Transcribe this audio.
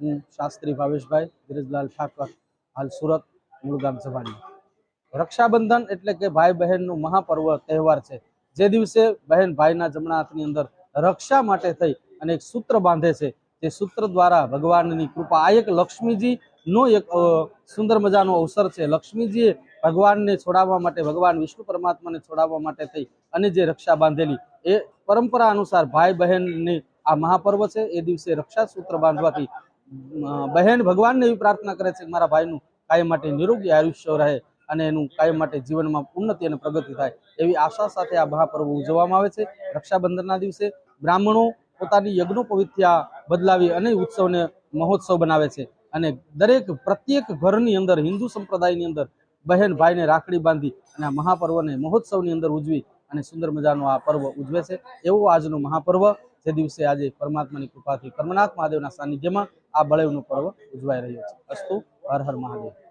હું શાસ્ત્રી ભાવેશભાઈ, ધીરજલાલ ઠાકર, હાલ સુરત મૂળ ગામ રક્ષાબંધન એટલે કે ભાઈ બહેનનું મહાપર્વ તહેવાર છે. જે દિવસે બહેન ભાઈના જમણા હાથની અંદર રક્ષા માટે થઈ અને એક સૂત્ર બાંધે છે. તે સૂત્ર દ્વારા ભગવાનની કૃપા. આ એક લક્ષ્મીજી નો એક સુંદર મજાનો અવસર છે. લક્ષ્મીજીએ ભગવાનને છોડાવવા માટે, ભગવાન વિષ્ણુ પરમાત્માને છોડાવવા માટે થઈ અને જે રક્ષા બાંધેલી, એ પરંપરા અનુસાર ભાઈ બહેનની આ મહાપર્વ છે. એ દિવસે રક્ષા સૂત્ર બાંધવાથી બહેન ભગવાનને એવી પ્રાર્થના કરે છે કે મારા ભાઈનું કાયમ માટે નિરોગી આયુષ્ય રહે અને એનું કાયમ માટે જીવનમાં ઉન્નતિ અને પ્રગતિ થાય એવી આશા સાથે આ મહાપર્વ ઉજવવામાં આવે છે. રક્ષાબંધનના દિવસે બ્રાહ્મણો પોતાની યજ્ઞોપવિત્યા બદલાવી અને ઉત્સવને મહોત્સવ બનાવે છે અને દરેક પ્રત્યેક ઘરની અંદર હિન્દુ સંપ્રદાયની અંદર બહેન ભાઈને રાખડી બાંધી અને આ મહાપર્વને મહોત્સવની અંદર ઉજવી અને સુંદર મજાનો આ પર્વ ઉજવે છે. એવો આજનો મહાપર્વ જે દિવસે આજે પરમાત્માની કૃપાથી કર્મનાથ મહાદેવના સાનિધ્યમાં આ બળેવનું પર્વ ઉજવાઈ રહ્યો છે. અસ્તુ હર હર મહાદેવ.